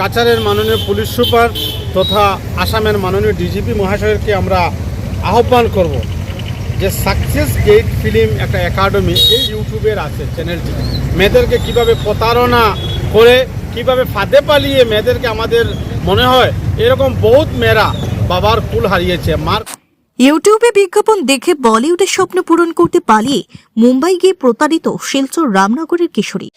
কাছাড়ের মাননীয় police super তথা আসামের মাননীয় ডিজিপি মহাশয়কে আমরা আহ্বান করব যে সাকসেস গেট ফিল্ম একটা একাডেমি এই ইউটিউবের আছে চ্যানেলটি। মেয়েদেরকে কীভাবে প্রতারণা করে, কীভাবে ফাঁদে পালিয়ে মেয়েদেরকে আমাদের মনে হয়, এরকম বহুত মেয়েরা বাবার কুল হারিয়েছে। মার ইউটিউবে বিজ্ঞাপন দেখে বলিউডের স্বপ্ন পূরণ করতে পালিয়ে মুম্বাই গিয়ে প্রতারিত শিলচর রামনগরের কিশোরী।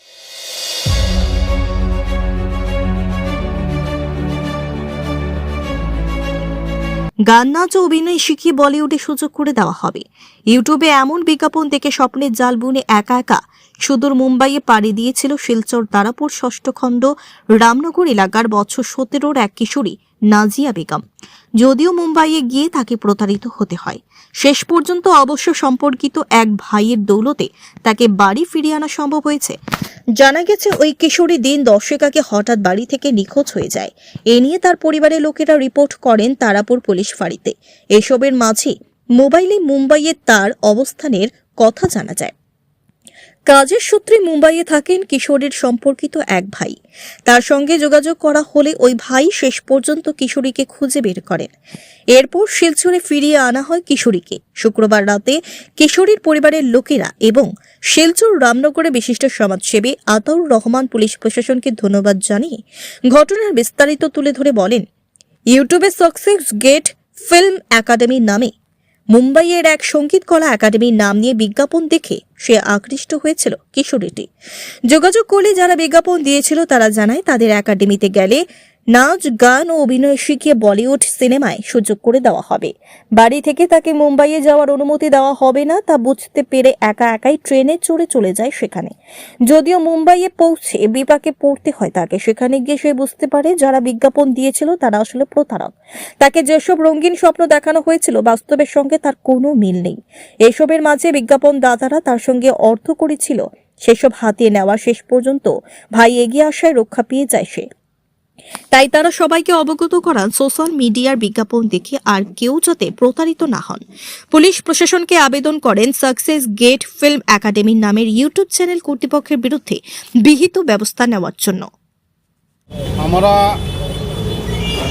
গান, নাচ ও অভিনয় শিখিয়ে বলিউডে সুযোগ করে দেওয়া হবে। ইউটিউবে এমন বিজ্ঞাপন দেখে স্বপ্নের জাল বুনে একা একা সুদূর মুম্বাইয়ে পাড়ি দিয়েছিল শিলচর তারাপুর ষষ্ঠ খণ্ড রামনগর এলাকার বছর সতেরোর এক কিশোরী। নাজিয়া বেগম। যদিও মুম্বাইয়ে গিয়ে তাকে প্রতারিত হতে হয়, শেষ পর্যন্ত অবশ্য সম্পর্কিত এক ভাইয়ের দৌলতে তাকে বাড়ি ফিরিয়ে আনা সম্ভব হয়েছে। জানা গেছে, ওই কিশোরী দিন আগে হঠাৎ বাড়ি থেকে নিখোঁজ হয়ে যায়। এ নিয়ে তার পরিবারের লোকেরা রিপোর্ট করেন তারাপুর পুলিশ ফাঁড়িতে। এসবের মাঝে মোবাইলে মুম্বাইয়ে তার অবস্থানের কথা জানা যায়। কাজের সূত্রে মুম্বাইয়ে থাকেন কিশোরীর সম্পর্কিত এক ভাই। তার সঙ্গে যোগাযোগ করা হলে ওই ভাই শেষ পর্যন্ত কিশোরীকে খুঁজে বের করেন। এরপর শিলচরে ফিরিয়ে আনা হয় কিশোরীকে। শুক্রবার রাতে কিশোরীর পরিবারের লোকেরা এবং শিলচর রামনগরে বিশিষ্ট সমাজসেবী আতাউর রহমান পুলিশ প্রশাসনকে ধন্যবাদ জানিয়ে ঘটনার বিস্তারিত তুলে ধরে বলেন, ইউটিউবে সাকসেস গেট ফিল্ম একাডেমি নামে মুম্বাইয়ের এক সংগীত কলা একাডেমির নাম নিয়ে বিজ্ঞাপন দেখে সে আকৃষ্ট হয়েছিল কিশোরীটি। যোগাযোগ করলে যারা বিজ্ঞাপন দিয়েছিল তারা জানায় তাদের একাডেমিতে গেলে নাচ, গান ও অভিনয় শিখিয়ে বলিউড সিনেমায় সুযোগ করে দেওয়া হবে। বাড়ি থেকে তাকে মুম্বাইয়ে যাওয়ার অনুমতি দেওয়া হবে না, তা বুঝতে পেরে একা একাই ট্রেনে চড়ে চলে যায় সেখানে। যদিও মুম্বাইয়ে পৌঁছে বিপাকে পড়তে হয় তাকে, সেখানে গিয়ে সে বুঝতে পারে যারা বিজ্ঞাপন দিয়েছিল তারা আসলে প্রতারক। তাকে যেসব রঙিন স্বপ্ন দেখানো হয়েছিল, বাস্তবের সঙ্গে তার কোনো মিল নেই। এসবের মাঝে বিজ্ঞাপন দাতারা তার সঙ্গে অর্থ করেছিল, সেসব হাতিয়ে নেওয়া শেষ পর্যন্ত ভাই এগিয়ে আসায় রক্ষা পেয়ে যায় সে। তাই তারা সবাইকে অবগত করান সোশ্যাল মিডিয়ার বিজ্ঞাপন দেখে আর কেউ যাতে প্রতারিত না হন। পুলিশ প্রশাসনকে আবেদন করেন সাকসেস গেট ফিল্ম একাডেমির নামের ইউটিউব চ্যানেল কর্তৃপক্ষের বিরুদ্ধে বিহিত ব্যবস্থা নেওয়ার জন্য। আমরা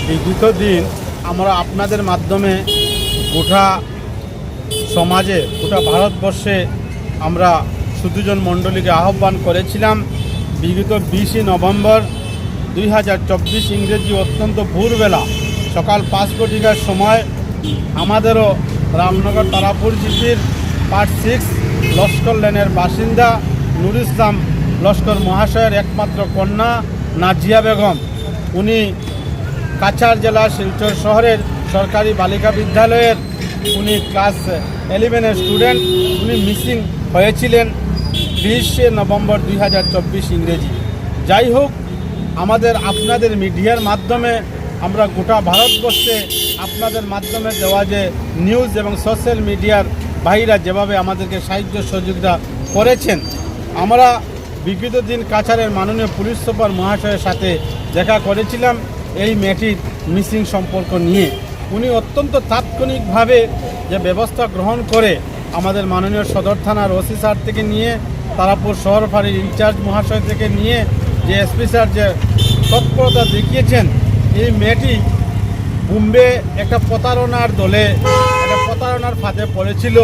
বিগত দিন আমরা আপনাদের মাধ্যমে গোটা সমাজে, গোটা ভারতবর্ষে আমরা সুদুজন মণ্ডলীকে আহ্বান করেছিলাম। বিগত বিশে নভেম্বর দুই হাজার চব্বিশ ইংরেজি অত্যন্ত ভোরবেলা, সকাল পাঁচ কোটিকার সময় আমাদেরও রামনগর তারাপুর জিপির পার্ট সিক্স লস্কর লেনের বাসিন্দা নুর ইসলাম, লস্কর মহাশয়ের একমাত্র কন্যা নাজিয়া বেগম। উনি কাছাড় জেলা শিলচর শহরের সরকারি বালিকা বিদ্যালয়ের উনি ক্লাস ইলেভেনের স্টুডেন্ট। উনি মিসিং হয়েছিলেন বিশে নভেম্বর দুই হাজার চব্বিশ ইংরেজি। যাই হোক আমাদের আপনাদের মিডিয়ার মাধ্যমে আমরা গোটা ভারতবর্ষে আপনাদের মাধ্যমে দেওয়া যে নিউজ এবং সোশ্যাল মিডিয়ার ভাইরা যেভাবে আমাদেরকে সাহায্য সহযোগিতা করেছেন, আমরা বিগত দিন কাছারের মাননীয় পুলিশ সুপার মহাশয়ের সাথে দেখা করেছিলাম এই মেয়েটির মিসিং সম্পর্ক নিয়ে। উনি অত্যন্ত তাৎক্ষণিকভাবে যে ব্যবস্থা গ্রহণ করে আমাদের মাননীয় সদর থানার ওসি স্যার থেকে নিয়ে, তারাপুর শহর ফাঁড়ির ইনচার্জ মহাশয় থেকে নিয়ে, যে এসপি স্যার যে তৎপরতা দেখিয়েছেন এই মেয়েটি বোম্বে একটা প্রতারণার দলে, একটা প্রতারণার ফাঁদে পড়েছিল।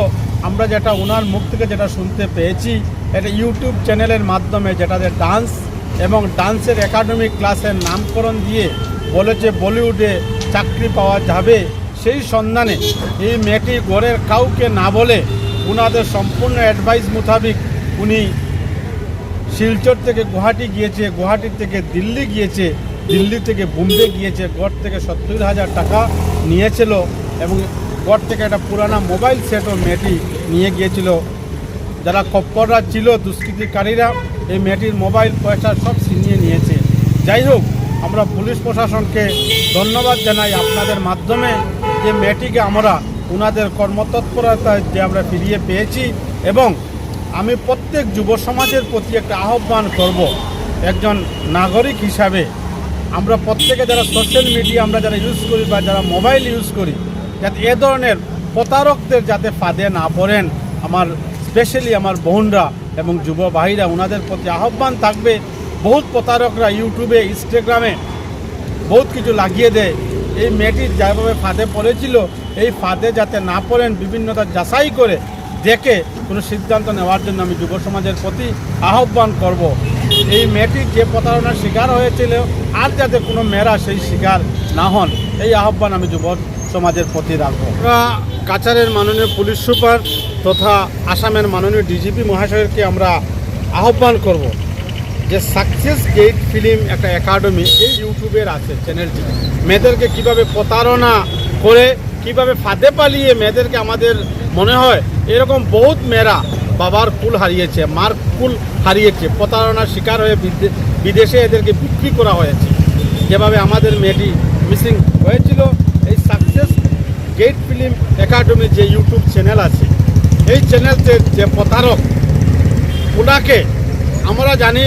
আমরা যেটা ওনার মুখ থেকে যেটা শুনতে পেয়েছি, এটা ইউটিউব চ্যানেলের মাধ্যমে যেটাতে ডান্স এবং ডান্সের একাডেমিক ক্লাসের নামকরণ দিয়ে বলেছে বলিউডে চাকরি পাওয়া যাবে। সেই সন্ধানে এই মেয়েটি ঘরের কাউকে না বলে ওনাদের সম্পূর্ণ অ্যাডভাইস মোতাবিক উনি শিলচর থেকে গুয়াহাটি গিয়েছে, গুয়াহাটি থেকে দিল্লি গিয়েছে, দিল্লি থেকে বোম্বে গিয়েছে, গড় থেকে সত্তর হাজার টাকা নিয়েছিল এবং গড় থেকে একটা পুরানা মোবাইল সেটও মেয়েটি নিয়ে গিয়েছিল। যারা কপ্পররা ছিল, দুষ্কৃতিকারীরা, এই মেয়েটির মোবাইল পয়সা সব ছিনিয়ে নিয়েছে। যাই হোক, আমরা পুলিশ প্রশাসনকে ধন্যবাদ জানাই আপনাদের মাধ্যমে যে মেয়েটিকে আমরা ওনাদের কর্মতৎপরতায় যে আমরা ফিরিয়ে পেয়েছি এবং আমি প্রত্যেক যুব সমাজের প্রতি একটা আহ্বান করব একজন নাগরিক হিসাবে। আমরা প্রত্যেকে যারা সোশ্যাল মিডিয়া আমরা যারা ইউজ করি বা যারা মোবাইল ইউজ করি, যাতে এ ধরনের প্রতারকদের যাতে ফাঁদে না পড়েন, আমার স্পেশালি আমার বোনরা এবং যুব ভাইরা ওনাদের প্রতি আহ্বান থাকবে। বহুত প্রতারকরা ইউটিউবে ইনস্টাগ্রামে বহুত কিছু লাগিয়ে দেয়। এই মেয়েটি যেভাবে ফাঁদে পড়েছিল, এই ফাঁদে যাতে না পড়েন, বিভিন্নতা যাচাই করে দেখে কোনো সিদ্ধান্ত নেওয়ার জন্য আমি যুব সমাজের প্রতি আহ্বান করব। এই মেয়েটি যে প্রতারণার শিকার হয়েছিল, আর যাতে কোনো মেয়েরা সেই শিকার না হন, এই আহ্বান আমি যুব সমাজের প্রতি রাখব। কাছাড়ের মাননীয় পুলিশ সুপার তথা আসামের মাননীয় ডিজিপি মহাশয়কে আমরা আহ্বান করব যে সাকসেস গেট ফিল্ম একটা একাডেমি এই ইউটিউবের আছে চ্যানেলটি। মেয়েদেরকে কীভাবে প্রতারণা করে, কীভাবে ফাঁদে পালিয়ে মেয়েদেরকে আমাদের মনে হয় এরকম বহুত মেয়েরা বাবার কুল হারিয়েছে, মার কুল হারিয়েছে, প্রতারণার শিকার হয়ে বিদেশে এদেরকে বিক্রি করা হয়েছে। যেভাবে আমাদের মেয়েটি মিসিং হয়েছিল, এই সাকসেস গেট ফিল্ম একাডেমির যে ইউটিউব চ্যানেল আছে, এই চ্যানেলতে যে প্রতারক, ওনাকে আমরা জানি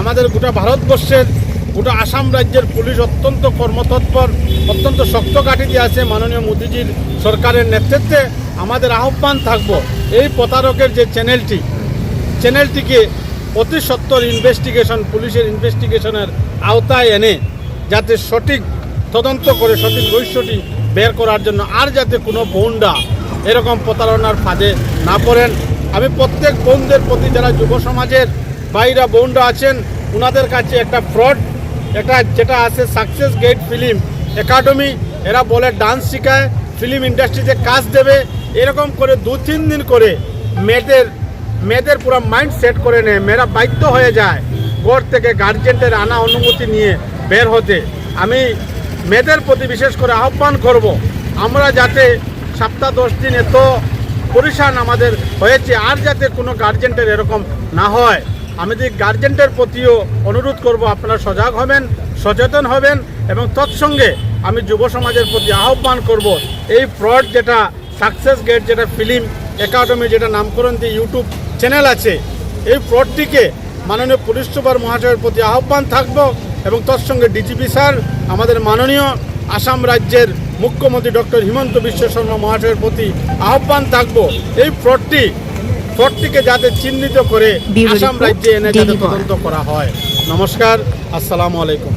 আমাদের গোটা ভারতবর্ষের, গোটা আসাম রাজ্যের পুলিশ অত্যন্ত কর্মতৎপর, অত্যন্ত শক্ত কাঠিতে আছে মাননীয় মোদীজির সরকারের নেতৃত্বে। আমাদের আহ্বান থাকব এই প্রতারকের যে চ্যানেলটি, চ্যানেলটিকে অতি সত্তর ইনভেস্টিগেশন পুলিশের ইনভেস্টিগেশনের আওতায় এনে যাতে সঠিক তদন্ত করে, সঠিক রহস্যটি বের করার জন্য আর যাতে কোনো বোনরা এরকম প্রতারণার ফাঁদে না পড়েন। আমি প্রত্যেক বোনদের প্রতি যারা যুব সমাজের বাইরা বোনরা আছেন ওনাদের কাছে একটা ফ্রড একটা যেটা আছে সাকসেস গেট ফিল্ম একাডেমি এরা বলে ডান্স শেখায় ফিল্ম ইন্ডাস্ট্রিতে কাজ দেবে এরকম করে দু, তিন দিন করে মেয়েদের মেয়েদের পুরো মাইন্ড সেট করে নেয়। মেয়েরা বাধ্য হয়ে যায় ঘর থেকে গার্জেনদের আনা অনুমতি নিয়ে বের হতে। আমি মেয়েদের প্রতি বিশেষ করে আহ্বান করব, আমরা যাতে সপ্তাহ দশ দিন এত পরিশান আমাদের হয়েছে, আর যাতে কোনো গার্জেন্টের এরকম না হয়। আমি যে গার্জেন্টের প্রতিও অনুরোধ করব, আপনারা সজাগ হবেন, সচেতন হবেন, এবং তৎসঙ্গে আমি যুব সমাজের প্রতি আহ্বান করব, এই ফ্রড যেটা সাকসেস গেট যেটা ফিল্ম একাডেমি যেটা নামকরণ দিয়ে ইউটিউব চ্যানেল আছে এই ফ্রডটিকে মাননীয় পুলিশ সুপার মহাশয়ের প্রতি আহ্বান থাকব এবং তৎসঙ্গে ডিজিপি স্যার আমাদের মাননীয় আসাম রাজ্যের মুখ্যমন্ত্রী ডক্টর হিমন্ত বিশ্ব শর্মা মহাশয়ের প্রতি আহ্বান থাকব। এই ফ্রডটি ফ্রডটিকে যাতে চিহ্নিত করে আসাম রাজ্যে এনে যাতে তদন্ত করা হয়। নমস্কার আসসালামু আলাইকুম।